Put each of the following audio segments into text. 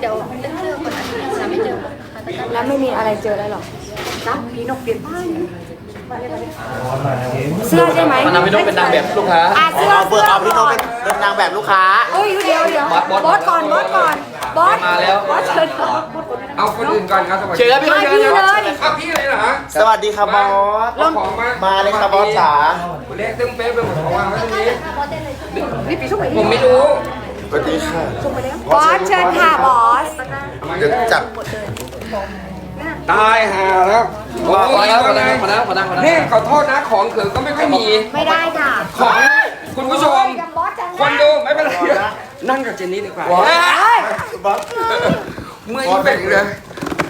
เดี๋ยวเป็นเรื่องคนนั้นที่หาไม่เจอหาตะกร้าแล้วไม่มีอะไรเจอแล้วหรอจ้ะผีนกเปลี่ยนป้ายเสื้อใช่ไหมมันทำให้น้องเป็นนางแบบลูกค้าอะเสื้อเอาเบอเสื้อร์เอาพี่โน้ก่ตอนเป็นเป็นนางแบบลูกค้าเฮ้ยเดี๋ยวเดี๋ยวบอสบอสบอสก่อนบอสก่อนบอสมาแล้ว บอสเชิญก่อนเอาคนอื่นก่อนครับสวัสเชิดีญครับพี่มาเชิญพี่คเลรับยเอาพี่เลยเหรอฮะสวัสดีครับบอส เอาของมามาเลยครับบอสจ๋าเรียกตึ้งเป๊ะไปหมดของวางไว้ตรงนี้บอสเต้นเลยนี่ปีช่วยผมไม่รู้ สวัสดีค่ะบอสเชิญค่ะบอสเดี๋ยวจัดตายห่าแล้วโอ้พอแล้วพอแล้วยพอแล้วพอแล้วพอแล้วนี่ขอโทษนะของเขินก็ไม่ค่อยมี ไม่ได้ค่ะ ของคุณผู้ชมบอสจังคนดูไม่เป็นไร นั่งกับเจนนี่ดีกว่าบอสบอสเมื่อยยิ่งเป็นอีกเลย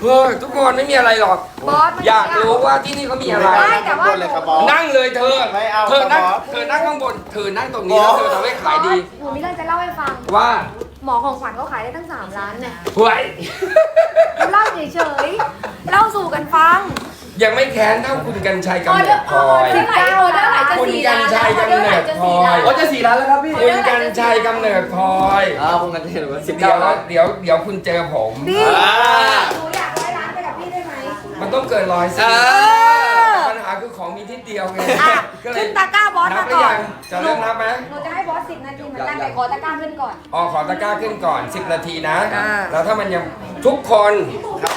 เฮ้ยทุกคนไม่มีอะไรหรอก บอสมันอยากรู้ว่าที่นี่เขามีอะไร ได้แต่ว่าบนเลยครับบอส นั่งเลยเธอ ไม่เอาเธอนั่ง ครับบอส เธอนั่งข้างบน เธอนั่งตรงนี้แล้วเธอทำให้ขายดีหนูมีเรื่องจะเล่าให้ฟัง ว่าหมอของขวัญเขาขายได้ตั้ง 3 ล้านเนี่ยเฮ้ยเล่าเฉยๆ เล่าสู่กันฟัง ยังไม่แค้นเท่าคุณกัญชัยกำออเนิเดอดร์พอลออยเดอร์ไหลออเดอร์ไหลจะคุณสี่กัล้าญนชัยออเดอร์ไหลจะสี่ล้านโอ้จะสี่ล้านแล้วครับพี่คุณกัญชัยกำเนิดพลอย อ้าวผมกันเห็นว่าสิบเดี๋เก้ายวแล้วเดี๋ยวเดี๋ยวคุณเจอผม พี่ อ่า หนู มมันต้องเกินร้อยสิเออ ปัญหาคือของมีทิศเดียวไงอะก็เลยขึ้นตะกร้าบอสนัมาบหรือก่อยันงจะเริ่มนับไหมหนูจะให้บอสสิบนาทีเหมือนกันแต่ขอตะกร้าขึ้นก่อน อ๋อขอตะกร้าขึ้นก่อน 10 นาทีนะ อ่า แล้วถ้ามันยังทุกคน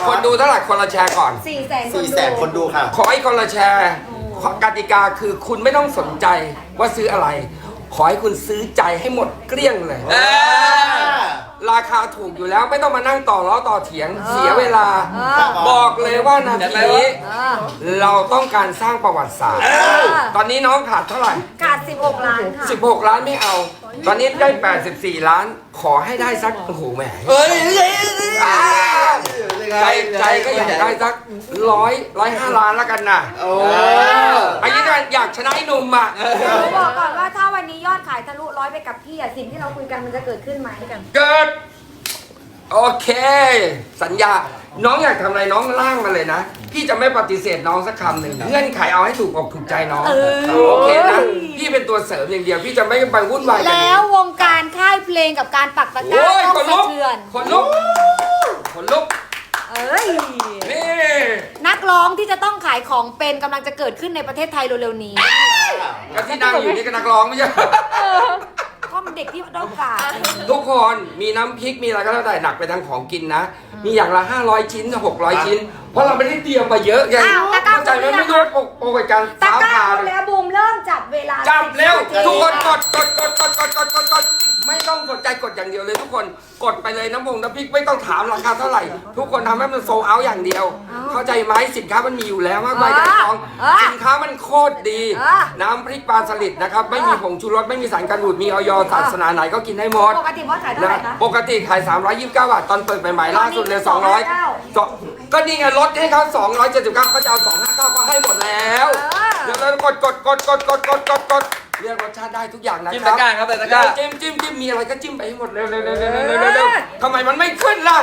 คนดูเท่าไหร่คนละแชร์ก่อน สี่แสนคนสี่ดูแสนคนดูค่ะ ขอให้คนละแชร์กติกาคือคุณไม่ต้องสนใจว่าซื้ออะไร ขอให้คุณซื้อใจให้หมดเกลี้ยงเลย เออ ราคาถูกอยู่แล้วไม่ต้องมานั่งต่อล้อต่อเถียงเสียเวลาเออบอกเลยว่านาทีนี้เออเราต้องการสร้างประวัติศาสตร์ ตอนนี้น้องขาดเท่าไหร่ ขาด 16 ล้านค่ะ 16 ล้านไม่เอา ตอนนี้ได้ 84 ล้าน ขอให้ได้สักโอ้โหแหมเฮ้ยอ่าใจใจก็อยากได้สักร้อยร้อยห้าล้านแล้วกันนะโอ้ไอ้นี่ก็อยากชนะไอ้หนุ่มอะหนูบอกก่อนว่าถ้าวันนี้ยอดขายทะลุร้อยไปกับพี่อะสิ่งที่เราคุยกันมันจะเกิดขึ้นไหมกัน เกิด โอเค สัญญา น้องอยากทำอะไรน้องล่างมาเลยนะ พี่จะไม่ปฏิเสธน้องสักคำหนึ่งเงื่อนไขเอาให้ถูกอกถูกใจน้องโอเคนะพี่เป็นตัวเสริมอย่างเดียว พี่จะไม่ไปวุ่นวายกันแล้เอวงวงการค่ายเพลงกับการปักตะกร้าโอ้ยต้องขนสะลุกเทือนขนลุกขนลุก เอ้ย นี่นักร้องที่จะต้องขายของเป็นกำลังจะเกิดขึ้นในประเทศไทยเร็วๆนี้ ก็ที่นั่งอยู่นี่ก็นักร้องไม่ใช่ ก็มันเด็กที่ต้องการทุกคนมีน้ำพริกมีอะไรก็แล้วแต่หนักไปทางของกินนะ มีอย่างละ 500 ชิ้น 600 ชิ้น เพราะเราไม่ได้เตรียมมาเยอะไงอ้าวตะกร้า เข้าใจไหมไม่รู้ว่าโอ้โอ้ยการตะฟ้ากร้าผ่าเอาเลยแล้วบูมเริ่มจับเวลาจับเร็ว10ทุกคนกดกดกดกดกดกดกดกด ไม่ต้องกดใจกดอย่างเดียวเลยทุกคนกดไปเลยน้ำพงน้ำพริกไม่ต้องถามราคาเท่าไหร่ ทุกคนทำให้มันโซเอาอย่างเดียว เข้าใจไหมสินค้ามันมีอยู่แล้วมากมายไก่กองสินค้ามันโคตรดีน้ำพริกปลาสลิดนะครับไม่มีผงชูรสไม่มีสารกันบูดมีออยศาสนาไหนก็กินได้หมดปกติบอสขายเท่าไหร่คะ ปกติขาย 329 บาทตอนเปิดใหม่ๆล่าสุดเลยตอนนี้200สองก็นี่ไงลดให้เขา279เขาจะเอา259ก็ให้หมดแล้ว เออ เดี๋ยวเรากดกดกดกดกดกดกดกด เลือกรสชาติได้ทุกอย่างนะจิ้มตะรักร้าครับตะก้า จิ้มจิ้มจิ้มมีอะไรก็จิ้มไปให้หมดเร็วเร็วเร็วเร็วทำไมมันไม่ขึ้นล่ะ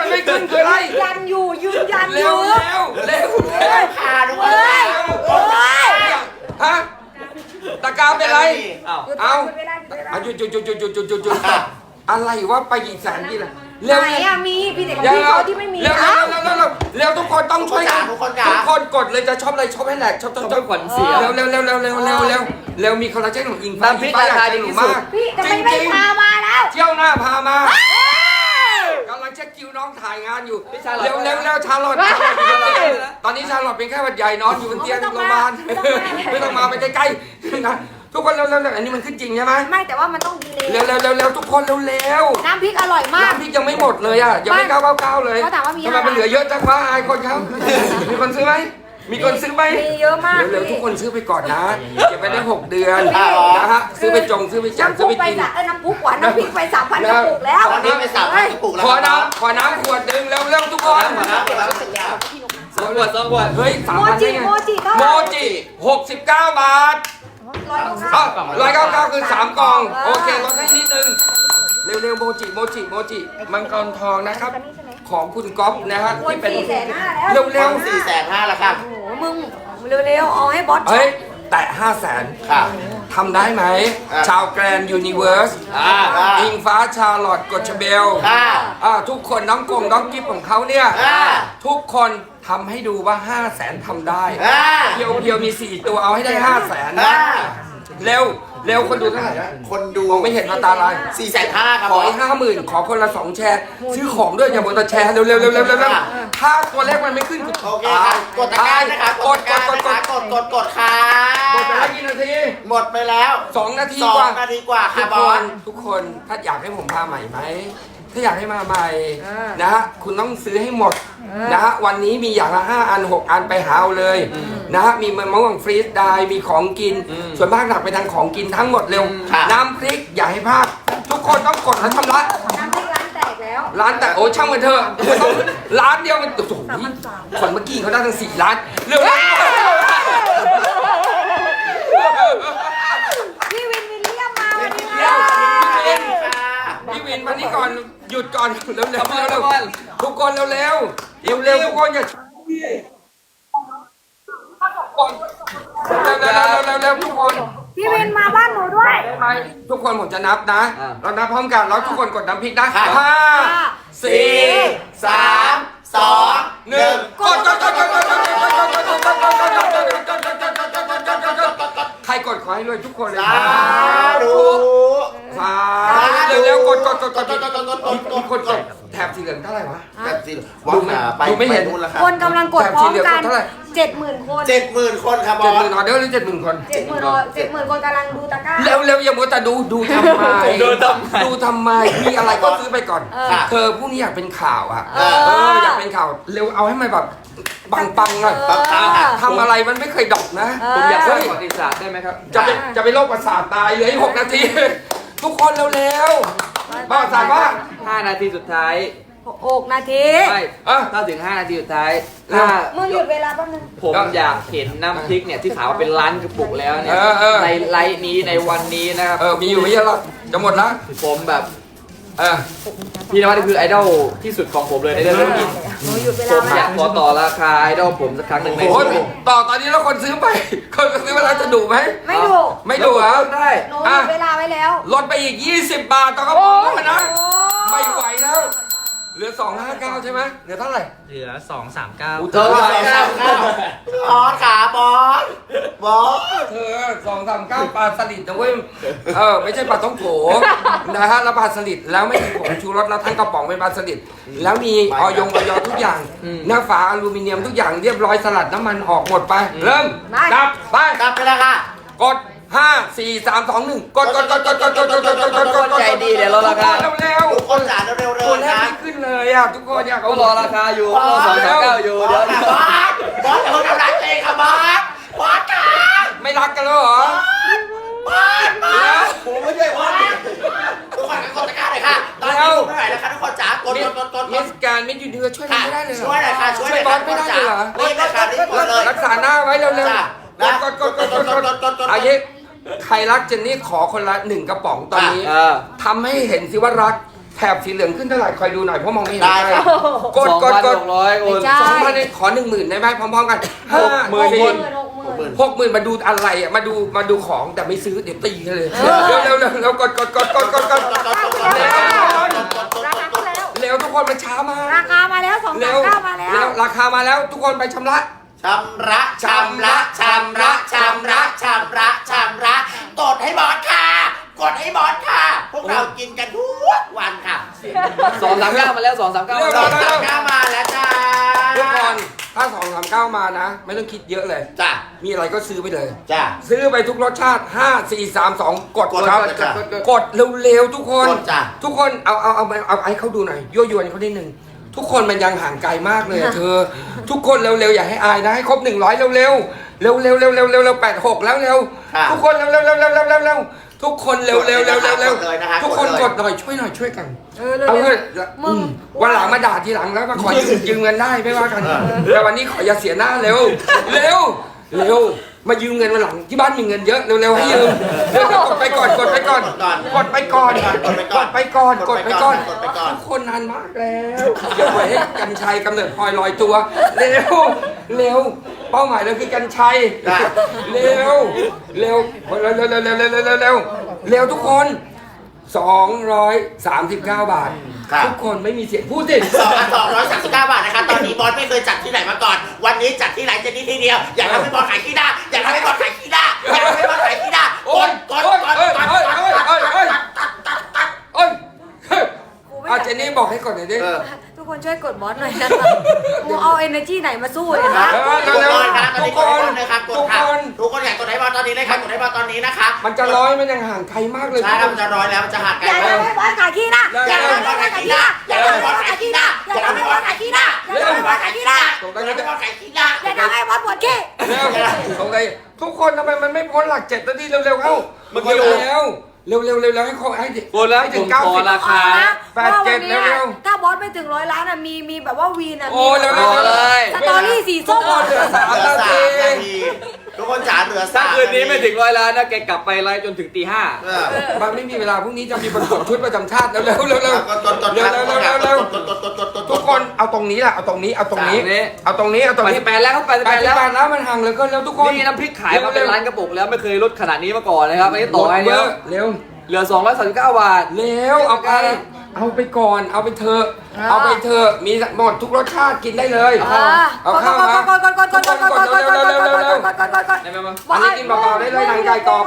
มันไม่ขึ้นคืออะไรยันอยู่ยืนยันอยู่เร็วเร็วเร็วผ่านเลยเฮ้ยฮะตะกร้าเป็นไร อ้าว หยุดเอา เวลาหยุดเวลาหยุดเวลา อะหยุดหยุดหยุดหยุดหยุดหยุดหยุดอะไรวะไปกี่แสนกี่ล่ะ ไหนอะมีพี่เด็กของพี่เขาที่ไม่มีเร็วอ้าวเร็วเร็วเร็วเร็วทุกคนต้องช่วยกันทุกคนจ๋าทุกคนกดเลยจะชอบอะไรชอบให้แหลกชอบต้องชอบให้ขวัญเสียเร็วเร็วเร็วเร็วเร็วเร็วเร็วเร็วมีคอลลาเจนของอิงฟ้าน้ำพริกอิงฟ้ราคาอยดีจะที่หนูสุดมากพี่จะจไม่ริงไม่จริงพามาแล้วเที่ยวหน้าพามากำลังเช็คคิวน้องถ่ายงานอยู่พี่ชาลอตเร็วเร็วเร็วชาลอตชาลอตอยู่บนเตียงตอนนี้ชาลอตเป็นแค่หวัดใหญ่นอนอยู่บนเตียงไม่โรต้องงพยามาบาลไม่ต้องมาไม่ต้องมาไปใกล้ๆนะ ทุกคนเร็วเร็วเร็วอันนี้มันขึ้นจริงใช่ไหมไม่แต่ว่ามันต้องดีเลยเร็วเร็วเร็วเร็วทุกคนเร็วเร็วน้ำพริกอร่อยมากน้ำพริกยังไม่หมดเลยอะยังไม่ไม่เก้าเก้าเก้าเลยเขาถามว่ามีทำไมมันเหลือเยอะจังวะอายคนเขา มีคนซื้อไหมมีคนซื้อไหมมีเยอะมากเร็วๆพี่ทุกคนซื้อไปก่อนนะเก็บไปได้หกเดือนอ่านะฮะซื้อไปจงซื้อไปแจกน้ำซื้พุอไปไปกิน สะเออน้ำพุกว่าน้ำพริกไปสามพันกระปุกแล้วตอนนี้ไปสามพันกระปุกแล้วขอครับน้ำขอน้ำขวดหนึ่งเร็วๆทุกคนขอน้ำขวดละสองขวดสองขวดเฮ้ยสามโมพันจิได้ไงโมจิเท่าไหโมร่จิหกสิบเก้าบาท ร้อยเก้าเก้าร้อยเก้าเก้าคือสามกล่องเออโอเคลดให้นิดนึง เร็วๆโมจิโมจิโมจิมังกรทองนะครับ ของคุณก๊อฟนะฮะวันที่เป็นสี่แสนห้าแล้วเร็วสี่แสนห้าแล้วค่ะโอ้โหมึงเร็วๆเอาให้บอสๆเฮ้ยแตะห้าแสนค่ะทำได้ไหมอะชาวแกรนด์ยูนิเวิร์สอ่าอ่าอิงฟ้าชาลอตกดชเบลอ่าอ่าทุกคนน้องกงน้องกิฟของเขาเนี่ยอ่าทุกคน ทำให้ดูว่า5 0 0แสนทำได้อ่า เพียวเพียวมี 4 ตัวเอาให้ได้5 0 0แสนอ่าเร็วเร็วคนดูเท่าไหร่นะคนดูมองไม่เห็นว่าตาลายสี่แสนห้าครับขบออส ให้ห้าหมื่นขอคนละสองแชร์ ซื้อของด้วยอย่าหมดแต่แชร์เร็วเร็วเร็วเร็วเร็วเร็วอะถ้าตัวเลขมันไม่ขึ้นโอเคครับกดตะกร้านะครับกดกตะดกกร้าดกนะดคะกดกดกดค่ะกดไปแล้วกี่นาทีหมดไปแล้วสองนาทีสอกว่างนาทีกว่าทุค่ะกบคอส นทุกคนถ้าอยากให้ผมพาใหม่ไหม ถ้าอยากให้มาใหม่เออนะฮะคุณต้องซื้อให้หมด นะฮะวันนี้มีอย่างละห้าอันหกอันไปหาเอาเลยนะฮะมีมะม่วงฟรีสได้มีของกิน ส่วนมากหนักไปทางของกินทั้งหมดเร็วค่ะน้ำพริกอย่าให้พลาดทุกคนต้องกดและชำระน้ำพริกร้านแตกแล้ว ร้านแต่โอ้ช่างมันเถอะต้องร้านเดียวมันโอ้โหคนเมื่อกี้เขาได้ทั้งสี่ร้านเร็วพี่วินวิลเลียมมาวันนี้เร็วค่ะพี่วินพี่วินมานี่ก่อนหยุดก่อนเร็วเร็วเร็วเร็วทุกคนเร็วเร็ว เร็วเร็วทุกคนอย่าเร็วเร็วเร็วเร็วเร็วทุกคนพี่วินมาบ้านหนูด้วยไปทุกคนผมจะนับนะ อ่า เรานับพร้อมกันแล้วทุกคนกดน้ำพริกนะค่ะห้าสี่สี่สามสองหนึ่งกดกดกดกดกดกดกดกดกดกดกดกดกดกดกดกดกดกดใครกดขอให้รวยทุกคนเลยสาธุสาธุเร็วๆกดกดกดกดกดกดกดกดกดกดกดกดแถ บสีเหลืองเท่าไหร่วะแบบสิวัดหาไปดูไม่เห็น ปนู่นแล้วครับคนกำลังกดพร้อมกันเท่าไหร่ เจ็ดหมื่นคนเจ็ดหมื่นคนครับบเจ็อดหสมื่นออเดอร์หรือเจ็ดหมื่นคนเจ็ดหมื่นเจ็ดหมื่นคนกำลังดูตะกร้าเร็วเร็วอย่ามัวแต่ดูดูทำไมดูทำไม ดูทำไมมีอะไรก็ซื้อไปก่อนเออ เธอพรุ่งนี้อยากเป็นข่าวอะ เออเอออยากเป็นข่าวเร็วเอาให้มันแบบปังปังๆหน่อยเออทำอะไรมันไม่เคยดอกนะ เออ ผมอยากสร้างประวัติศาสตร์ได้ไหมครับ จะเป็นจะเป็นโรคประสาทตายเหลยหกนาที ทุกคนเร็วๆ บ้าสารว่า5นาทีสุดท้ายหกนาที ไม่เออถ้าถึง5นาทีสุดท้ายถ้ามึงหยุดเวลาแป๊บนึง ผมอยากเห็นน้ำพริกเนี่ยที่ขายว่าเป็นล้านกระปุกแล้วเนี่ยเออเออ ในไลฟ์นี้ในวันนี้นะครับเออ มีอยู่ไม่เยอะหรอกจะหมดแล้วผมแบบเออพี่นวัดนี่คือไอดอลที่สุดของผมเลยในเรื่องธุรกิจหนูหยุดเวผลามไว้อยากขอต่อราคาไอดอลผมสักครั้งหนึ่งในโอ้ชียวิตต่อตอนนี้แล้วคนซื้อไป คนซื้อไปแล้วจะดูไหม ไม่ดูไม่ดูเหรอ ได้ หนูหยุดเวลาไว้แล้วลดไปอีก 20 บาทต่อกระป๋องแล้วนะโอ้ไม่ไหวแล้ว เหลือ259ใช่ไหมเหลือเท่าไหร่เหลือสองสามเก้าอุ๊ยเธอบอว่าสสามเก้าบอสขาบอสบอสเธอสองสามเก้าปลาสลิดนะเว้ยเออไม่ใช่ปลาต้องโขนะฮะแล้วปลาสลิดแล้วไม่มีผงชูรสแล้วทั้งกระป๋องเป็นปลาสลิดแล้วมีออยงออยทุกอย่างหน้าฝาอลูมิเนียมทุกอย่างเรียบร้อยสลัดน้ำมันออกหมดไป เริ่มได้ดับไปกลับไปแล้วค่ะกด 5 4 3 2 1กดกดกดกดกดกดกดกดกดกดกดใจดีเดี๋ยวลดราคาเร็วทุกคนจ๋าเร็วๆๆตัวแรกนะไม่ขึ้นเลยอะทุกคนอยากก็เอารอราคาอยู่รอสองสามเก้าอยู่บอเดี๋ยวสบอสบอสอย่าเพิ่งทำร้ายตัวเองค่ะบอสบอสค่ะไม่รักกันแล้วเหรอบอสบอสผมไม่ใช่บอสทุกคนกดตะกร้าหน่อยค่ะตอนนี้ผมไม่ไหวแล้วค่ะทุกคนจ๋ากดกดกดกดกมิดสการมิสยูนิเวอร์ช่วยกันค่ะไม่ได้เลยเหรอช่วยหน่อยค่ะช่วยหน่อยบอค่ะสไม่ได้เลยเหรอรีบเลยค่ะรีบกดเลยรักษาหน้าไว้เร็วจ้ะๆกดกดกดกดกดกดกดกดอายุ ใครรักเจนนี่ขอคนละหนึ่งกระป๋องตอนนี้เออ ทำให้เห็นสิว่ารักแถบสีเหลืองขึ้นเท่าไหร่คอยดูหน่อยเพราะมองไม่เห็นได้ครับ กดสองกดพันกดหกร้อยโอนไม่ใช่ สองพันขอหนึ่งหมื่นได้ไหมพร้อมๆกันห้าหมื่น สี่คนหกหมื่น หกหมื่นมาดูอะไรอะมาดูมาดูของแต่ไม่ซื้อเดี๋ยวตีกันเลยเร็วเร็วเร็วเร็วกดกดกดกดกดกดราคาขึ้นแล้วเร็วทุกคนมันช้ามากราคามาแล้วสองเร็สาวมเก้ามาแล้ว เร็วราคามาแล้วทุกคนไปชำระ ชำระชำระชำระชำระชำระชำระกดให้บอสค่ะ กดให้บอสค่ะ พวกเรากินกันทุกวันค่ะสองสามเก้ามาแล้วสองสามเก้าเร็วสองสามเก้ามาแล้วจ้าทุกคนถ้าสองสามเก้ามานะ ไม่ต้องคิดเยอะเลย จ้ามีอะไรก็ซื้อไปเลย จ้า ซื้อไปทุกรสชาติ 5 4 3 2 กดกดครับกดจ้ะกดเร็วๆทุกคน กดจ้ะ ทุกคนเอาเอาเอาเอาเอาให้เขาดูหน่อยยั่วยวนเขาได้หนึ่ง ทุกคนมันยังห่างไกลมากเลยอะเธอ ทุกคนเร็วๆอย่าให้อายนะให้ครบ100เร็วๆเร็วๆเร็วๆเร็วๆเร็วๆเร็วๆแปดหกแล้วเร็วค่ะทุกคนเร็วๆเร็วๆเร็วๆเร็วๆเร็วๆทุกคนเร็วๆเร็วๆเร็วๆเร็วกดเลยนะคะๆทุกคนกกดดเลยหน่อยช่วยหน่อยช่วยกันเออเร็วเอาๆเถอะมึงอืมวันหลังมาด่าทีหลังแล้วมาขอยืมยืมเงินได้ไม่ว่ากันแต่วันนี้ขออย่าเสียหน้าเร็วเร็วเร็ว มายืมเงินวันหลังที่บ้านมีเงินเยอะเร็วๆให้ยืมเร็วๆกดไปก่อนกดไปก่อนกดไปก่อนกดไปก่อนกดไปก่อนกดไปก่อนกดไปก่อนทุกคนนานมากแล้วอย่าปล่อยให้กันชัยกำเนิดพลอยลอยตัวเร็วเร็วเป้าหมายเราคือกันชัยจ้ะเร็วเร็วเร็วเร็วเร็วเร็วเร็วเร็วเร็วเร็วเร็วทุกคน 239 บาท ครับ ทุกคนไม่มีเสียงพูดสิ สองพันสองร้อยสามสิบเก้าบาทนะคะ ตอนนี้บอสไม่เคยจัดที่ไหนมาก่อน วันนี้จัดที่ไหนเจนนี่ที่เดียว อยากทำให้บอสขายขี้หน้าอยากทำให้บอสขายขี้หน้าอยากทำให้บอสขายขี้หน้าโอ๊ยกดโอ๊ยกด โอ๊ยกดโอ๊ยกดโอ๊ยโอ๊ยโอ๊ยโอ๊ยโอ๊ยเฮ้ยกูไม่อาอยาก เจนนี่บอกให้กดหน่อยดิ เออ ทุกคนช่วยกดบอสหน่อยนะคะกูเอา energy ไหนมาสู้เนี่ยนะเออทุกเร็วคนครับตอนทุนี้กกคดให้บอนสเลยครับกดทุกค่ะคนทุกคนอยากกดให้บอสตอนนี้เลยครับกดให้บอสตอนนี้นะคะมันจะร้อยมันยังห่างไกลมากเลยใช่ครับมันจะร้อยแล้วมันจะหักไกลอย่าแล้วทำให้บอสขายขี้นะอย่าทำให้บอสขายขี้หน้าอย่าทำให้บอสขายขี้หน้าอย่าทำให้บอสขายขี้หน้าอย่าทำให้บอสขายขี้หน้าอย่าทำให้บอสขายขี้หน้าอย่าทำให้บอสปวดขี้เร็วตรงไหนทุกคนทำไมมันไม่พ้นหลักเจ็ดนาทีเร็วๆเข้าเมื่อกี้เร็วเร็ว เร็วเร็วเร็วเร็วให้เขาให้ถึงโอนแล้วให้ผถึงมเก้าขอสิบ ราคา แปดเจ็ดพราะว่าวันนี้เร็วถ้าบอสไม่ถึงร้อยล้านอะมีมีแบบว่าวีนอะโอ้มีเร็วแบบเร็วว่าเร็ว เลยสตอรี่สีส้มเวลาเหลือสามเหลือนาสาทีมนาทีทุกคนจ๋าเหลือสาถ้ามคืนนี้ไม่ถึงร้อยล้านนะแกกลับไปไลฟ์จนถึงตีห้า เออมันไม่มีเวลาพรุ่งนี้จะมีประกวดชุดประจำชาติแล้วเร็วเร็วเร็วกดกดกดเร็วเร็วเร็วเร็ว รงนี้แหละเอาตรงนี้เอาตรงนี้ จากนี้ เอาตรงนี้เอาตรงไปนี้สิบแปดแล้วครับไปสิบแปแปดดสิบแล้วแปดแล้วมันห่างเหลือเกินแล้วทุกคนนี่น้ำพริกขายมาเป็นร้านกระปุกแล้วไม่เคยลดขนาดนี้มาก่อนเลยครับไม่ได้ต่อให้เยเดียวอะเร็วเหลือ 239 บาท เร็วเอาไป เอาไปก่อน เอาไปเถอะอ่าเอาไปเถอะ มีหมดทุกรสชาติกินได้เลยอ่าเอาข้าวมากดกดกดกดกดกดกดกดกดกดกดกดกดกดกดกดได้ไหมมั้งอันนี้กินเบาๆได้เลยหนังไก่กรอบ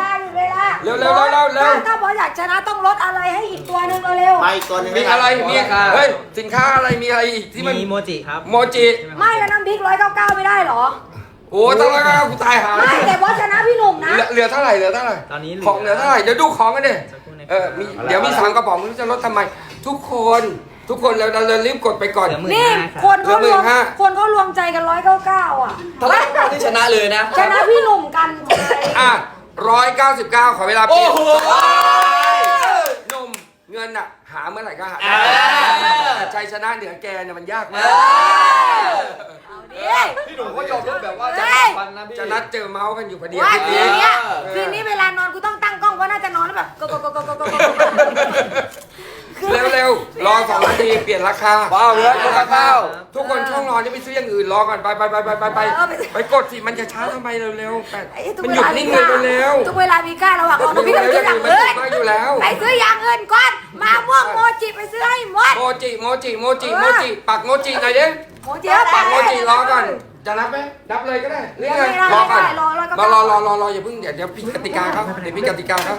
เร็วเร็วเร็วเร็วเร็วถ้าบอสอยากชนะต้องลดอะไรให้อีกตัวหนึงเร็วไปอีกตัวหนึงมีด้หอะไรมีเฮ้ยสินค้าอะไรมีอะไรอีกที่มันมีโมจิครับโมจิๆไม่แล้วน้ำพริกร้อยเก้าเก้าไม่ได้เหรอโอ้ต้องแล้วก็กูตายหาไม่แต่บอสชนะพี่หนุ่มนะเหลือเหลือเท่าไหร่เหลือเท่าไหร่ตอนนี้เหลือของเหลือเท่าไหร่เดี๋ยวดูของกันดิสักครู่นะ เออมีเดี๋ยวมีสามกระป๋องไม่รู้จะลดทำไม ทุกคนทุกคนเราเรารีบกดไปก่อนเหลือหมื่นนี่ห้าคครับนเขารวมเหลือหมื่นห้าคนเขารวมใจกันร้อยเก้าเก้าอะถ้าร้านกระปุกที่ชนะเลยนะ ชนะพี่หนุ่มกันชัยอะร้อยเก้าสิบเก้าขอเวลาเปโอ้ลี่ยนโหนม เงินอะหาเมื่อไหร่ก็หาอ่าชัยชนะเหนือแกเนี่ยมันยากมากเอาดิ พี่หนุ่มเขายอมรับแบบว่าจะฟันนะพี่จะนัดเจอเมาส์กันอยู่พอดีว่าอาทิตย์คืนนี้เนี้ยเออคืนนี้เวลานอนกูต้องตั้งกล้องเพราะน่าจะนอนแล้วแบบกกกกกกกเร็ว เร็วๆ รอสองนาทีเปลี่ยนราคาว้าวเหลือคนละข้าวทุกคนช่องนอนนี่ไปซื้ออย่างอื่นรอก่อนไปไปไปไปไปไปไปกดสิมันจะช้าทำไมเร็วๆแปดไอ้ทุกมันเวหยุดลานิ่มีงเลค่ายเร็วทุกเวลามีค่าระหว่างเอาๆน้องพี่ไปซื้ออย่างมันอื่ตินดมาอยู่แล้วไปซื้ออย่างอื่นก่อนมาม่วงโมจิไปซื้อให้หมดโมจิโมจิโมจิโมจิปักโมจิหน่อยดิโมจิปักโมจิรอก่อน จะนับไหมนับเลยก็ได้หรือไงไม่ได้รอก่อนไม่ได้รอรอรอรอรอรอรออย่าเพิ่งเดี๋ยวเดี๋ยวพี่กติกาครับเดี๋ยวพี่กติกาครับ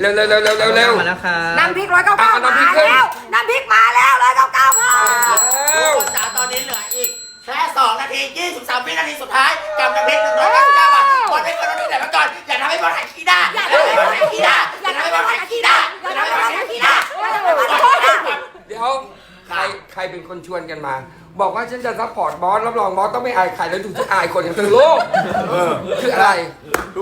เร็วเร็วเร็วเร็วเร็วเร็วมาแล้วครับน้ำพริกร้อยเก้าเก้าเอาน้ำพริมากขึ้นแล้วน้ำพริกมาแล้วร้อยเก้าเก้าพ่อเร็วทุกคนจ๋าตอนนี้เหลืออีกแค่2นาที23วินาทีสุดท้ายกับน้ำพริก199บาทบอลไม่เคยลดที่ไหนมาก่อนอย่าทำให้บอลขายขี้หน้าอย่าทำให้บอลขายขี้หน้าอย่าทำให้บอลขายขี้หน้าอย่าทำให้บอลขายขี้หน้าอย่าทำให้บอลขายขี้หน้าเดี๋ยวใครใครเป็นคนชวนกันมา บอกว่าฉันจะซัพพอร์ตบอสรับรองบอสต้องไม่อายใครแล้วถูที่อายคนอย่างทั้งโลกคืออะไร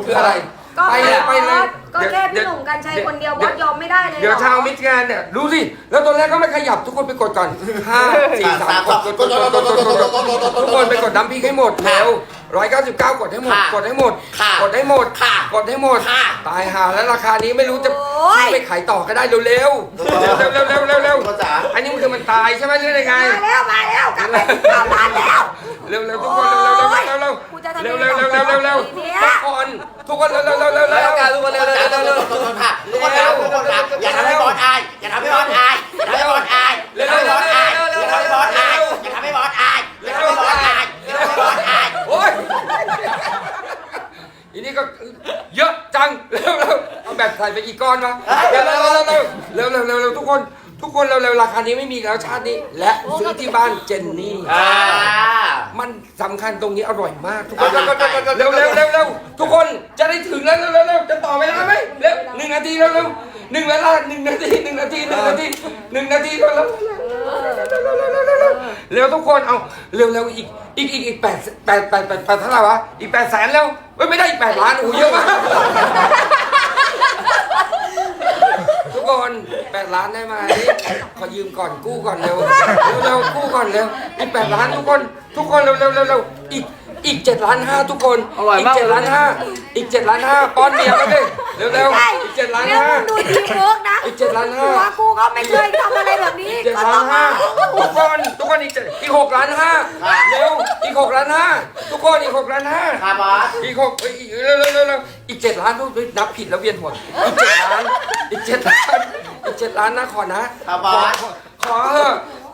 คืออะไรก็ไปเลยไปเลยก็แค่พี่หนุ่มกันชัยคนเดียวบอสยอมไม่ได้เลยเดี๋ยวชาวมิสแกนเนี่ยรู้สิแล้วตอนแรกก็ไม่ขยับทุกคนไปกดก่อนห้าสี่สามกดกดกดกดกดกดทุกคนไปกดดัมพีให้หมดแล้ว ร้อยเก้าสิบเก้ากดให้หมดกดให้หมดกดให้หมดกดให้หมดตายหาแล้วราคานี้ไม่รู้จะซื้อไปขายต่อก็ได้เร็วเร็วเร็วเร็วเร็วเร็วเร็วเร็วทุกคนจ๋าอันนี้มันคือมันตายใช่ไหมหรือยังไง มาแล้วมาแล้วกลับไปเก้าล้านแล้ว เร็วเร็วทุกคนเร็วเร็วเร็วเร็วเร็วกูจะทำเร็วยังไงเร็วเร็วเร็วเร็วเร็วเนี่ยทุกคนทุกคนเร็วเร็วเร็วเร็วแล้เร็ววการทุกคนเร็วทุกเร็วคนเร็จ๋าวทุกคนค่ะทุกคนจ๋าทุกคนค่ะอย่าทำให้บอสอาย ส่ไปกี่ก้อนมาเร็วเร็วเร็วเร็วทุกคน ทุกคนเร็วเร็วราคานี้ไม่มีแล้วชาตินี้ และซื้อที่บ้านเจนนี่มันสำคัญตรงนี้อร่อยมากทุกคนเร็วเร็วเร็วเร็วทุกคนจะได้ถึงแล้วเร็วเร็วจะต่อเวลาไหมเร็วหนึ่งนาทีเร็วเร็หนึ่งเวลาหนึ่งนาทีหนึ่งนาทีหนึ่งนาทีหนึ่งนาทีเร็วเร็วเร็วทุกคนเอาเร็วเร็วอีกอีกอีกอีกแปดแปดแปดแปดเท่าไหร่วะอีกแปดแสนแล้วไม่ได้อีกแปดล้านโอ้เยอะมาก กคนแปดล้านได้ไหมขอยืมก่อนกู้ก่อนเร็วเร็วกู้ก่อนเร็วอีกแปดล้านทุกคน ทุกคนเร็วเร็วเร็วเร็วอีก อีกเจ็ดล้านห้าทุกคนอร่อยมากเจ็ดล้านห้าอีกเจ็ดล้านห้าป้อนเมียมาดิเร็วๆอีกเจ็ดล้านห้าดูทีมเวิร์กนะอีกเจ็ดล้านห้า หัวกูก็ไม่เคยทำอะไรแบบนี้เจ็ดล้านห้าทุกคนทุกคนอีกเจ็ดอีกหกล้านห้าเร็วอีกหกล้านห้าทุกคนอีกหกล้านห้าครับบอสอีกหกอ้ยอีกเร็วเร็วเร็วอีกเจ็ดล้านทุกคนนับผิดแล้วเวียนหัวอีกเจ็ดล้านอีกเจ็ดล้านอีกเจ็ดล้านนะขอนะครับบอสขอเถอะ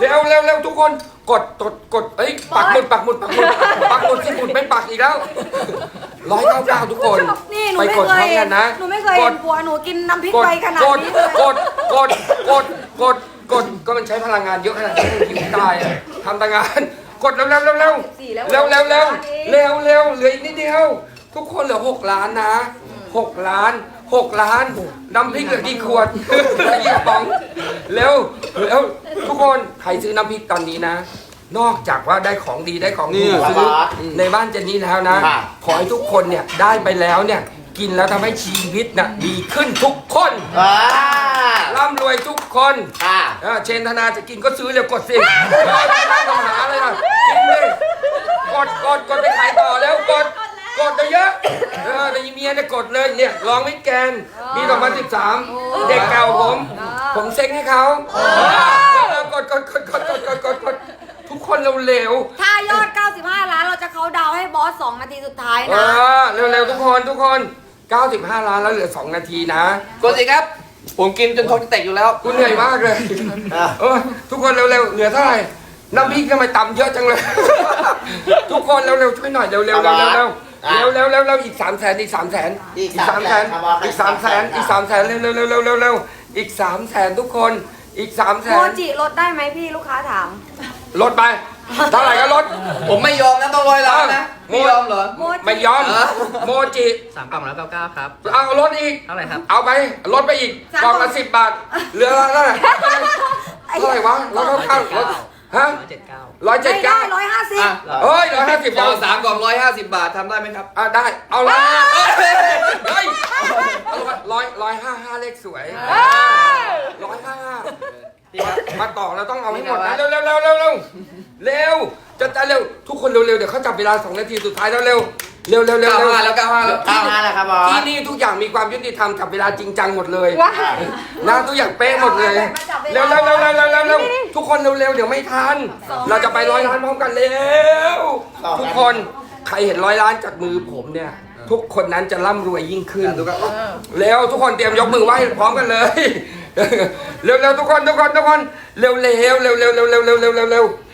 เร็วเร็วเร็วทุกคนกดกดกดเอ้ยปักหมุดปักหมุดปักหมุดปักหมุดสิหมุดไม่ปักอีกแล้วร้อยเก้าเก้าทุกคนไปกดเคพร้กันนะหนูไม่เคยกเห็ดนผัวหนูกินน้ำพริกไปขนาดนี้กดกดกดกดกดก็มันใช้พลังงานเยอะขนาดนี้หิวตายทำแต่งาน กดเร็วเร็วเร็วเร็วเร็วเร็วเร็วเร็วเร็วเหลืออีกนิดเดียวทุกคนเหลือหกล้านนะหกล้าน หกล้าน น้ำพริกเหลือกี่ขวดเหลือกี่ป๋องแล้วแล้วทุกคนใครซื้อน้ำพริกตอนนี้นะ นอกจากว่าได้ของดีได้ของดีซื้อในบ้านจะนี้แล้วนะ ขอให้ทุกคนเนี่ยได้ไปแล้วเนี่ยกินแล้วทำให้ชีวิตน่ะดีขึ้นทุกคนร่ำรวยทุกคนเชนธนาจะกินก็ซื้อเร็วกดสิไม่ต้องหาเลยนะกินเลยกดกดกดไปขายต่อแล้วกด กดเยอะเออในเมียเนี่ยกดเลยเนี่ยร้องวิกแกนมีต่อมาสิบสามเด็กเก่าผม ผมเซ็งให้เขาเออกดกดกดกดกดกดกดกดทุกคนเร็วถ้ายอด 95 ล้านเราจะเขาน์ดาวให้บอส 2 นาทีสุดท้ายนะเร็วๆทุกคนทุกคน 95 ล้านแล้วเหลือ 2 นาทีนะ กดสิครับ ผมกินจนท้องจะแตกอยู่แล้ว กูเหนื่อยมากเลยทุกคนเร็วๆ เหลือเท่าไหร่ น้ำพริกทำไมต่ำเยอะจังเลย ทุกคนเร็วๆ ช่วยหน่อยเร็วๆเร็วๆ แล้วแล้วแล้วแล้วอีกสามแสนอีกสามแสนอีกสามแสนอีกสามแสนอีกสามแสนเร็วเร็วเร็วเร็วเร็วอีกสามแสนทุกคนอีกสามแสนโมจิลดได้ไหมพี่ลูกค้าถามลดไปเท่าไหร่ก็ลดผมไม่ยอมนะต้องร้อยล้านะไม่ยอมเหรอไม่ยอมโมจิสามกล่องร้อยเก้าเก้าครับเอาลดอีกเท่าไหร่ครับเอาไปลดไปอีกกล่องละสิบบาทเหลือเท่าไหร่เท่าไหร่วะร้อยเก้าเก้า ฮะร้อยเจ็ดเก้าร้อยเจ็ดเก้าร้อยห้าสิบ เฮ้ยร้อยห้าสิบเก้สามกล่องร้อยห้าสิบบาททำได้ไหมครับ อ่าได้ เอาละเฮ้ยเฮ้ยเอาร้อยร้อยห้าห้าเลขสวยร้อยห้าห้ามาต่อเราต้องเอาให้หมดนะเร็วเร็วเร็วเร็วเร็วเร็วจะจะเร็วทุกคนเร็วเร็วเดี๋ยวเขาจับเวลาสองนาทีสุดท้ายแล้วเร็ว เร็วเร็วเร็วเก้าร็วห้าแล้วก็ห้าวเก้าห้าแล้วครับบอที่นี่ทุกอย่างมีความยุติธรรมกับเวลาจริงจังหมดเลยว้านะทุกอย่างเป๊ะหมดเลยเร็วเร็วเร็วเร็วเร็วเร็วทุกคนเร็วเร็วเดี๋ยวไม่ทัน เราจะไปร้อยล้านพร้อมกันเร็วทุกคนใครเห็นร้อยล้านจากมือผมเนี่ย ทุกคนนั้นจะร่ำรวยยิ่งขึ้นแล้วทุกคนเตรียมยกมือไหว้พร้อมกันเลย เร็วเร็วทุกคนทุกคนทุกคนเร็วเร็วเร็วเร็วเร็วเร็วเร็วเร็วเร็ว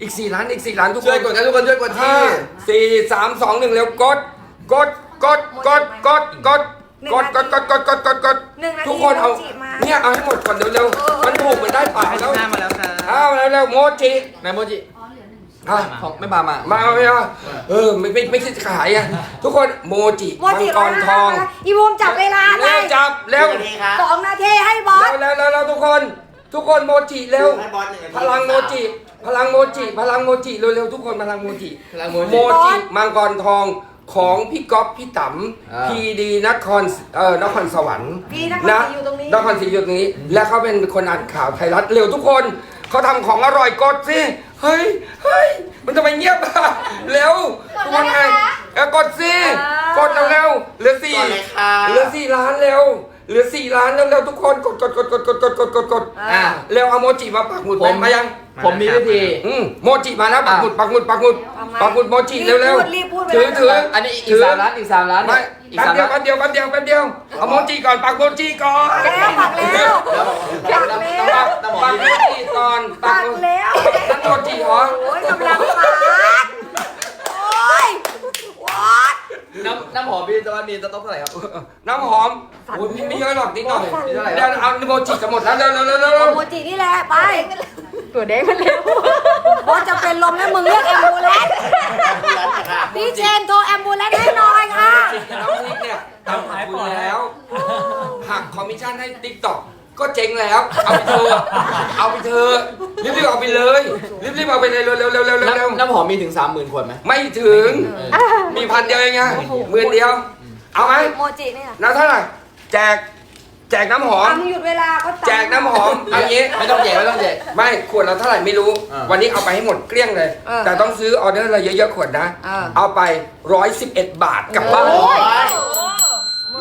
อีกสี่ล้านอีกสี่ล้านทุกคช่วยนกดกันทุกคนช่วยกดห้าที่สี่สามสองหนึ่งเร็วกด กด กด กด กด กด กด กด กด กด กด กด กด หนึ่งนาทีทุกคนเอา โมจิมา เนี่ยเอาให้หมดก่อนเร็วๆมันถูกมันได้ป่าแล้วห้ามาแล้วครับเอาเร็วๆโมจินายโมจิอะ ของไม่มามามาเอาไม่เอาเออไม่ไม่ไม่ใช่จะขายอะทุกคนโมจิโมมังจิกรทองอีบูมจับเวลาเลเร็วยจับเร็วหนึ่งนาทีครับสองนาทีให้บอส เร็วเร็วเร็วเร็วทุกคน ทุกคนโมจิเร็ว ให้บอสหนึ่งนาทีพลังโมจิ พลังโมจิ พลังโมจิ เร็วๆทุกคนพลังโมจิ พลังโมโมจิจิมังกรทองของพี่ก๊อฟพี่ต๋อ่าำพีดีนครเอ่อนครสวรรค์พี่นครนะศรีอยู่ตรงนี้ นครศรีอยู่ตรงนี้ และเขาเป็นคนอ่านข่าวไทยรัฐเร็วทุกคนเขาทำของอร่อยกดสิเฮ้ยเฮ้ยมันจะไปเงียบอะเร็วทุกคนไงเออกดสิกดเร็วๆเหลือสี่ก่อนเลยค่ะ เหลือสี่ล้านเร็ว เหลือสี่ล้านเร็วๆทุกคนกดกดกดกดกดกดกดกดกดอ่าเร็วเอาโมจิมาปักหมุดเป็นมายัง ผมมีวิธี อืมโมจิมาแล้วปักหมุดปักหมุดปักหมุดทำไมปักหมุดโมจิเร็วรีบพูดรีบพูดๆถือเวลา ถืออันนี้อีกสามล้านอีกสามล้านไม่อีกแป๊บสามเดียวล้านแป๊บเดียวแป๊บเดียวแป๊บเดียวเอาโมจิก่อนปักโมจิก่อนแล้วปักแล้วปักแล้วปักปักโมจิก่อนปัปักกโมแล้วน้ำโมจิเหรอ โอ้ยกำลังปาดโอ้ยวอด น้ำน้ำหอมพี่ตะวันมีจะต้องเท่าไหร่ครับ น้ำหอมโอ้ยไม่เยอะหรอกนิดหน่อยมีเท่าไหร่คเดี๋ยรัวบเอาโมจิจะหมดแล้วเร็วเร็วเร็วเร็วเร็วโมจินี่แหละไปตัวแดงมันเร็วโบทจะเป็นลมแล้วมึงเรียกแอมบูเลนซ์พี่เชนโทรแอมบูเลนซ์ให้หน่อยค่ะจิกับน้ำพริกเนี่ยทำหายคุณแล้วหักคอมมิชชั่นให้ติ๊กต็อก ก็เจ๊งแล้ว เอาไปเธอะเอาไปเธอะรีบๆเอาไปเลย รีบๆเอาไปเลยเร็วเร็วเร็วเร็วเร็วเร็วน้ำน้ำหอมมีถึงสามหมื่นขวดไหมไม่ถึงมีพันเดียวเองไงหมื่นเดียว เอาไหมโมจินี่แหละแล้วเท่าไหร่แจก แจกน้ำหอม ทำหยุดเวลาเขาตัดแจกน้ำหอมเอางี้ ไม่ต้องแจกไม่ต้องแจก ไม่ขวดละเท่าไหร่ไม่รู้ อ่า วันนี้เอาไปให้หมดเกลี้ยงเลยเออแต่ต้องซื้อออเดอร์เราเยอะๆขวดนะ เออ เอาไป 111 บาทกลับบ้าน โอ้ย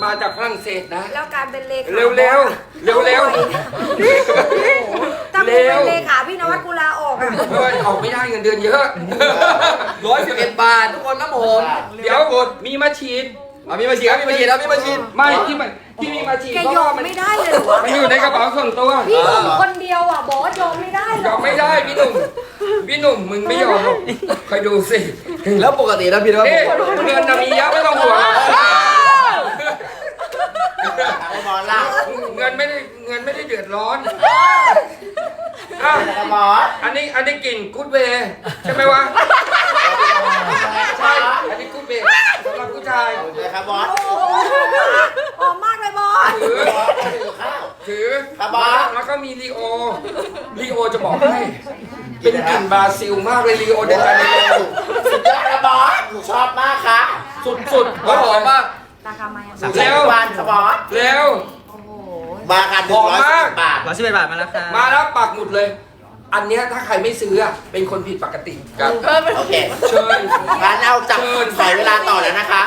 มาจากฝรั่งเศสนะ แล้วการเป็นเลขาเร็วเร็วเร็วเร็วถ้ากูเป็นเลขาพี่นวัดกูลาออกอะเฮ้ยออกไม่ได้เงินเดือนเยอะร้อยสิบเอ็ดบาททุกคนน้ำหอมเดี๋ยวมีมาฉีดเอามีมาฉีดครับมีมาฉีดครับมีมาฉีดไม่ที่มันที่มีมาฉีดแกเพราะยอว่ามมันไม่ได้เลยเหรอวะมันอยู่ในกระเป๋าส่วนตัวพี่หนุ่มคนเดียวอะบอสยอมไม่ได้หรยออมไม่ได้พี่หนุ่มพี่หนุ่มมึงไม่ยอมหรอกคอยดูสิแล้วปกตินะพี่นะนี่เงินน่ะมีเยอะไม่ต้องห่วง ไอ้หมอนล่ะ เงินไม่ได้เงินไม่ได้เดือดร้อนอะไอ้หมอนอันนี้อันนี้กลิ่นกูดเวย์ใช่ไหมวะใช่อันนี้กูดเวย์สำหรับผู้ชายนะครับบอสหอมมากเลยบอสถือถือข้าวถือครับบอสแล้วก็มีลีโอลีโอจะบอกให้เป็นกลิ่นบราซิลมากเลยลีโอเดจาเนโรสุดยอดครับบอสหนูชอบมากค่ะ สุดๆน้ำหอมมากราคาไหมอะสั่งใช้ทุกวันครับบอสเร็วโอ้โห มากันหนึ่งร้อยสิบบาท ร้อยสิบเอ็ดบาทมาแล้วครับมาแล้วปักหมุดเลย อันเนี้ยถ้าใครไม่ซื้ออะเป็นคนผิดปกติครับโอเคเชิญ งั้นเอาจับใส่เวลาต่อแล้วนะคะ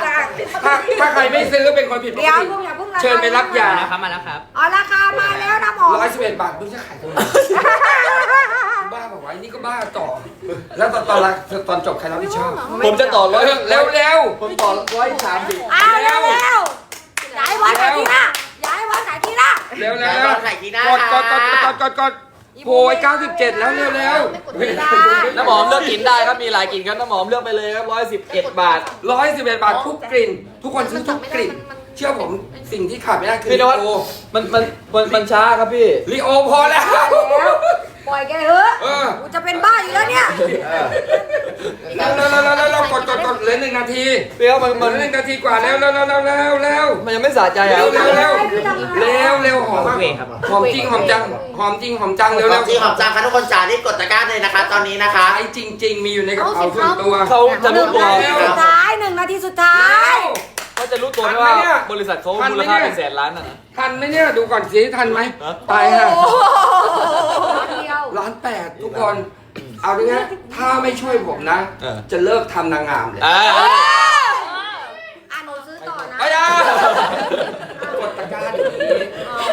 ถ้าถ้าใครไม่ซื้อเป็นคนผิดปกเดี๋ยวติเพิ่งอย่าเพิ่งราคาเชิญไปรับยาครับมาแล้วครับ อ๋อราคามาแล้วนะหมอร้อยสิบเอ็ดบาทมึงจะขายทำไมบ้าบอกว่านี่ก็บ้าต่อ แล้วตอนตอนละตอนจบใครรับผิดชอบผมจะต่อร้อยเร็วเร็ว ผมต่อร้อยสามสิบ อ้าวเร็วเร็วย้ายวันขายที่หน้าย้ายวันขายที่หน้า เร็วเร็วแล้วเร็วก็ไข่กีน่ากดกดกดกดกดกดโอ้ยเก้าสิบเจ็ดแล้วเร็วเร็วน้ำหอมเลือกกลิ่นได้ครับ มีหลายกลิ่นครับ น้ำหอมเลือกไปเลยครับร้อยสิบเอ็ดบาทร้อยสิบเอ็ดบาททุกกลิ่น ทุกคนซื้อทุกกลิ่น เชื่อผมสิ่งที่ขาดไม่ได้คือพี่นลีวัดโอมันมันมันมันช้าครับพี่ลีโอพอแล้วแล้ว ปล่อยแกเถอะเออ กูจะเป็นบ้าอยู่แล้วเนี่ยเร็วเร็วเร็วเร็วเร็วกดกดกดเหลือหนึ่งนาทีเปรี้ยวมันเหมันลือหนึ่งนาทีกว่าเร็วเร็วเร็วเร็วเร็วเร็วมันยังไม่สะใจอะเร็วเร็วเร็วเร็วเร็วหอมมากหอมจริงหอมจังหอมจริงหอมจังเร็วขเร็อวงจริงของจังค่ะทุกคนจ๋ารีบกดตะกร้าเลยนะคะ ตอนนี้นะคะขายจริง ๆ มีอยู่ในกระเป๋าส่วนตัว เขาหจะนึ่รู้งตัวนาทีสุดท้ายหนึ่งนาทีสุดท้าย เขาจะรู้ตัวไหมทันไหมว่าเนี่ยบริษัทเขาทันไหมมูลค่าเนี่ย เป็นแสนล้านอะนะ ทันไหมเนี่ย ดูก่อนสิทันไหมฮะ ตายฮะเดียว ล้านแปดทุกคน เอาดิฮะถ้าไม่ช่วยผมนะจะเลิกทำนางงามเลย อ่าอะหนูซื้อต่อนะไอ้ยากดตะกร้าเดี๋ยวนี้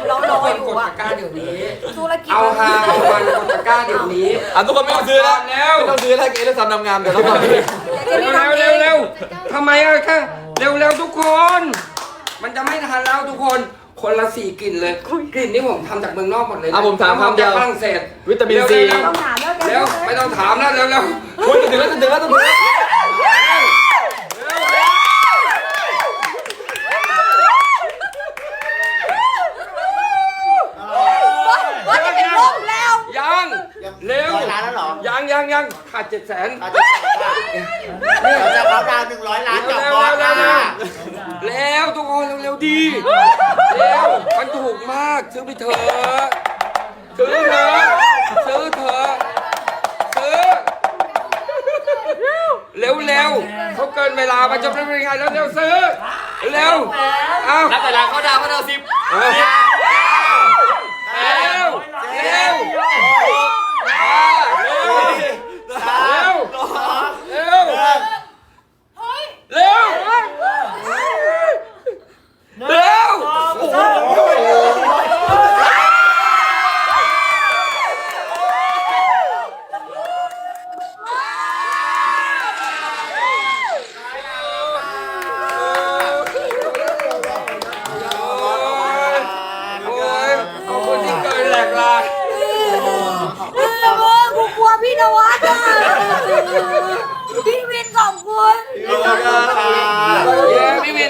เราทุรกอคนอกยู่ดอะตะกร้าเดี๋ยวนี้ ธุรกิจเอาฮาเอามันกดตะกร้าเดี๋ยวนี้อะทุกคนไม่ต้องซื้อแล้วแล้วไม่ต้องซื้อแล้วเกต้องทำนำงามเดี๋ยวเราทำเองเดี๋ยวจะเร็รีวบเร็วทำเอเร็งวทำไมอะแค่เร็วเร็วทุกคน มันจะไม่ทันแล้วทุกคน คนละสี่กลิ่นเลยกลิ่นนี่ผมทำจากเมืองนอกหมดเลยนะอะผมถามคำเดียวจากฝรั่งเศส วิตามินซีเร็ว ต้องถามแล้วแกเร็วไม่ต้องถามแล้วเร็วเร็วคุณจะถึงแล้วจะถึงแล้วจะถึงแล้วว่าจะเป็นลมแล้ว ยัง เร็วร้อยล้านแล้วเหรอ ยังยังยังขาดเจ็ดแสนเราจะ เราจะเขาดาวหนึ่งร้อยล้านกับบอสค่ะแล้วทุกคนเร็วๆดีเร็วมันถูกมากซื้อไปเถอะซื้อเถอะซื้อเถอะซื้อเร็วเร็วๆเขาเกินเวลาไปจะเป็นยังไงแล้วเร็วซื้อเร็วเอานับแต่ละเขาดาวเขาดาวสิบเอาเร็วเร็ว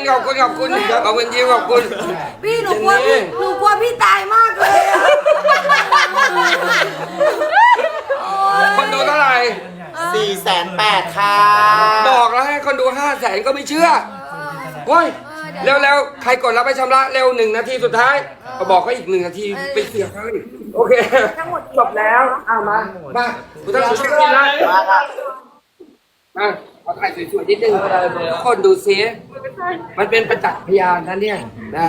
ขอบคุณขอบคุณขอบคุณยิ้มขอบคุณ พี่หนูกลัวพี่หนูกลัวพี่ตายมากเลยอะคนดูเท่าไหร่สี่แสนแปดค่ะบอกแล้วให้คนดูห้าแสนก็ไม่เชื่อโอ้ยเร็วแล้วๆใครกดรับไปชำระเร็วหนึ่งนาทีสุดท้ายก็บอกก็อีกหนึ่งนาทีไปเสียเขาอีกโอเคจบแล้วเอามามาคุณต้องสุดกินนะมา ค่ะมาเอาถ่ายสวยๆนิดนึงทุกคนดูซิมันเป็นประจักษ์พยานนะเนี่ยนะ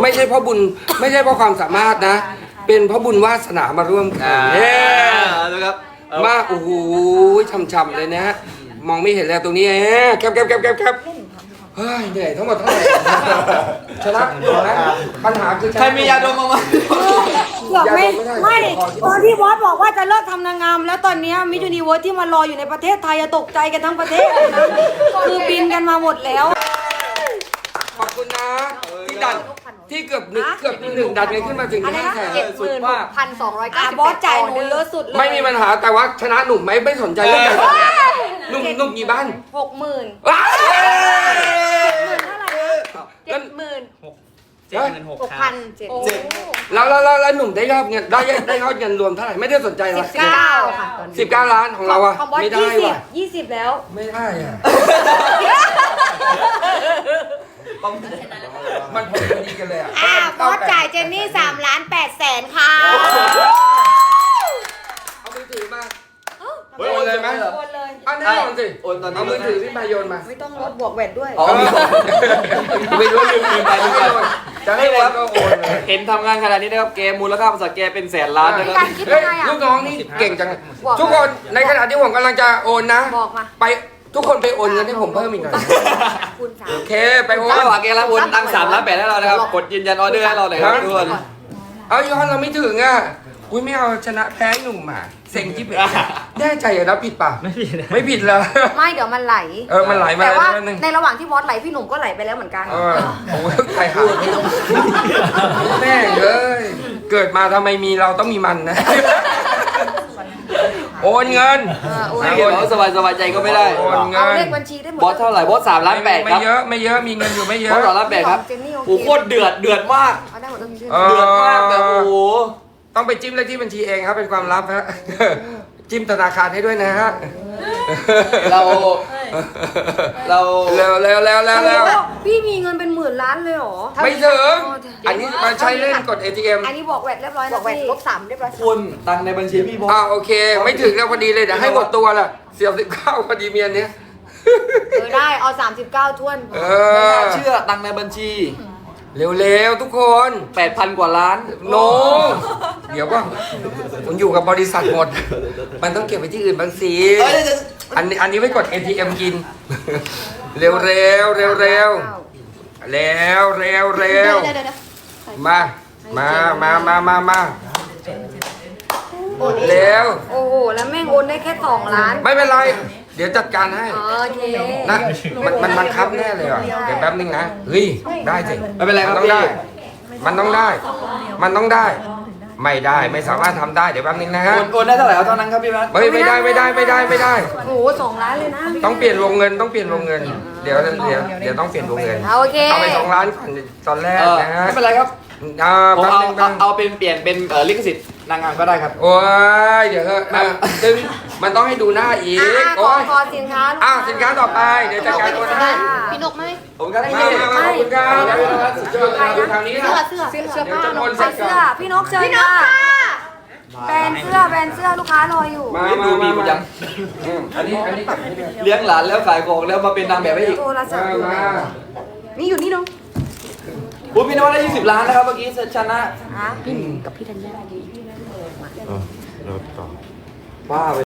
ไม่ใช่เพราะบุญไม่ใช่เพราะความสามารถนะ เป็นเพราะบุญวาสนามาร่วมกันอ่าเย้ดูครับเอามาโอ้โหช่ำๆเลยนะฮะมองไม่เห็นแล้วตรงนี้เอ๊ะแคบแคบแคบแคบแคบเฮ้ยเหนื่อยทั้งหมดเท่าไหร่ ชนะนะปัญหาคือชนะ ใครมียาดมมาไหมเกือบไม่ไม่ตอนที่บอสบอกว่าจะเลิกทำนางงาม แล้วตอนเนี้ยมิจูนิเวิร์สที่มารออยู่ในประเทศไทยอะตกใจกันทั้งประเทศเลยนะคือบินกันมาหมดแล้ว ขอบคุณนะ ที่ดันที่เกือบหนึ่งเกือบหนึ่งดันเงินขึ้นมาถึงอะไรห้านะแสนเจ็ดหมื่นหกพันสองร้อยอะเก้าสิบบอสจ่ายหนูเยอะสุดเลยไม่มีปัญหาแต่ว่าชนะหนุ่มไหมไม่สนใจเรื่องไหนหนุ่มหนุ่มกี่บ้านหกหมื่นว้าว เจ็ดหมื่นเจ็ดหมื่นหกหกพันเจ็ด แล้วแล้วแล้วแล้วหนุ่มได้ยอดเงินได้ได้ยอดเงินรวมเท่าไหร่ไม่ได้สนใจสิละบเก้าค่ะตอนนี้สิบเก้าล้านของเราอะของบอสไม่ได้ยี่สิบว่ะยี่สิบแล้ว ไม่ได้อะ มันพอดีกันเลยอะอ่าบอสจ่ายเจนนี่สามล้านแปดแสนค่ะเอามือถือมา เฮ้ยโอนเลยไหม โอนเลย เอาแน่นอนสิโอนตอนนี้เอามือถือพี่มาโยนมา ไม่ต้องลดบวกแหวนด้วย อ๋อมีไม่รู้ลืมลืมไปลืมไปจะให้โอนก็โอนเลยเห็นทำงานขนาดนี้นะครับเกมมูลค่าภาษาแกเป็นแสนล้านนะครับการคิดเฮ้ยัยงไงอะลูกน้องนี่เก่งจังเลยบอกมาทุกคนในขณะที่ผมกำลังจะโอนนะ บอกมา ไปทุกคนไปโอนเงินให้ผมเพิ่มอีกหน่อยคุณสาม โอเคไปโอนถ้าหวังเกมรับโอนตังสามล้านแปดให้เรานะครับ กดยืนยันออเดอร์ให้เราหน่อยครับทุกคน เอายอนเราไม่ถึงอะ อุ้ยไม่เอาชนะแพ้หนุ่มอะเซ็งจิ๊บเลยแน่ใจเหรอนะผิดป่ะไม่ผิดไม่ผิดเหรอไม่เดี๋ยวมันไหล เออมันไหลมาแต่แล้วว่านิดนึงในระหว่างที่บอสไหลพี่หนุ่มก็ไหลไปแล้วเหมือนกัน เออโอ้ยใครหาแม่งเอ้ยเกิดมาทำไมมีเราต้องมีมันนะ โอนเงินเออโอน ไม่เกี่ยวกับสบายสบายใจก็ไม่ได้ โอนเอาเงินเลขบัญชีได้หมดบอสเท่าไหร่ บอสสามล้านแปดคไม่รับ เยอะไม่เยอะมีเงินอยู่ไม่เยบออะสสามล้านแปดครับ เจนนี่โอเคโอ้โหโคตรเดือด เดือดมาก เอาได้หมดเลยพี่เอเดือดมากแบบโอ้โห ต้องไปจิ้มเลขที่บัญชีเองครับเป็นความลับฮะ จิ้มธนาคารให้ด้วยนะฮะเรา เรา เร็วเร็วเร็วเร็วเร็วพี่มีเงินเป็นหมื่นล้านเลยเหรอ ไม่ถึง อันนี้มาใช้เล่นกด ATM อันนี้บอกแหวนเรียบร้อยบแล้วอกแหวนพี่ลบสามเรียบร้อยคุณตังค์ในบัญชีพี่บอสอ่าโอเค ไม่ถึงแล้วพอดีเลยเดี๋ยวให้หมดตัวละเสียบสิบเก้าพอดีเมียนเนี้ยเออได้เอา39ท้วนเอไม่อน่าเชื่อตังค์ในบัญชี เร็วๆ ทุกคน 8,000 กว่าล้าน โน เดี๋ยวก็มันอยู่กับบริษัทหมด มันต้องเก็บไว้ที่อื่นบางสิเอ้ยเดี๋ยวอันนี้อันนี้ไว้กด ATM กิน เร็วเร็วเร็วเร็วเร็วเร็วเร็วมา มา มา มามามาเร็ว โอ้โห แล้วแม่งโอนได้แค่2ล้าน ไม่เป็นไร เดี๋ยวจัดการให้ โอเค นะมันมันบังคับแน่เลยว่ะเดี๋ยวแป๊บนึงนะเฮ้ยได้สิไม่เป็นไรครับมันต้องพี่ได้ มันต้องได้ มันต้องได้ ไม่ได้ไม่สามารถทำได้เดี๋ยวแป๊บนึงนะฮะโอนโอนได้เท่าไหร่เอาเท่านั้นครับพี่แมทไม่ไม่ได้ไม่ได้ไม่ได้ไม่ได้ โอ้โหสองล้านเลยนะต้องเปลี่ยนวงเงินต้องเปลี่ยนวงเงิน เดี๋ยวเดี๋ยวเดี๋ยวต้องเปลี่ยนวงเงิน เอาโอเค เอาไปสองล้านก่อนตอนแรกเออนะฮะไม่เป็นไรครับอ่าผมแป๊บเอานึงเอานะเอาเป็นเปลี่ยนเป็นเอ่อลิขสิทธิ์ นางงามก็ได้ครับ โอ้ย เดี๋ยวเถอะอะซึ่งมันต้องให้ดูหน้าอีอะกขอโอ้ยขอสินค้าอะสินค้าต่อไป เดี๋ยวจัดการโอนให้พี่นกไหมผมครับมาพี่มามาขอบคุณครับสุดยอดเลยดูทางนี้นะ เสื้อเสื้อเสื้อเดี๋ยวผ้าจะนโอนกเสร็ใส่จก่เสื้ออนพี่นกเชิญค่ะแบรนด์เสื้อแบรนด์เสื้อลูกค้ารออยู่มาเลี้ยงมาดูมีมากูมายังอืมอันนี้อันนี้ตัดให้ด้วยเลี้ยงหลานแล้วขายของแล้วมาเป็นนางแบบให้อีกโทรศัพมาท์อยู่มานี่อยู่นี่น้องโอ้พี่นวัดได้ 20 ล้านนะครับเมื่อกี้ชนะ ฮะบ้ เออเราไป